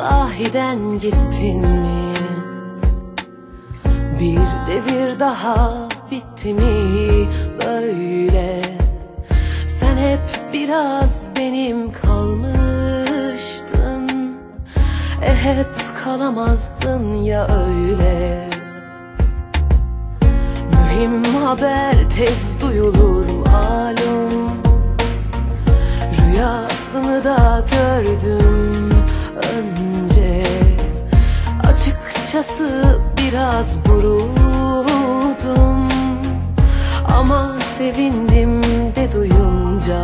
sahiden gittin mi? Bir devir daha bitti mi? Böyle? Sen hep biraz benim kalmıştın. E hep kalamazdın ya öyle. Mühim haber tez duyulur malum. Rüyasını da gördüm. biraz burudum Ama sevindim de duyunca.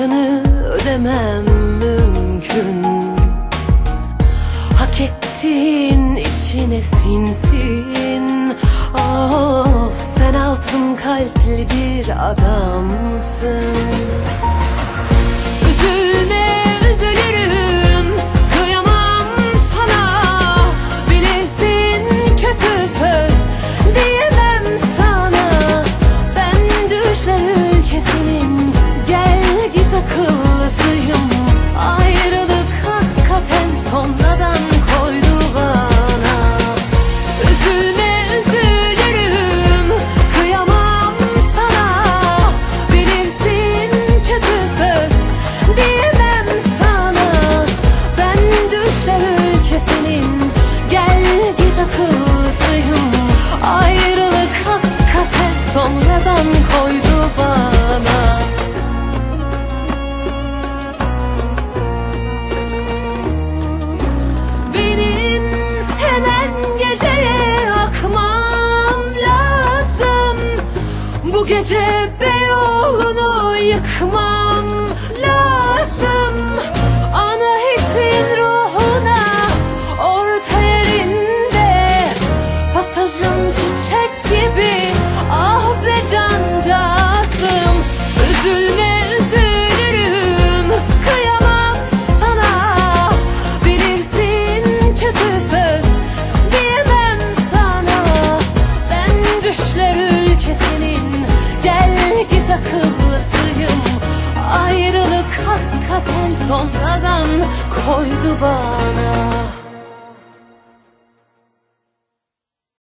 hakkını ödemem mümkün. Hak ettiğin içine sinsin. Of sen altın kalpli bir adamsın. gece ben sonradan koydu bana.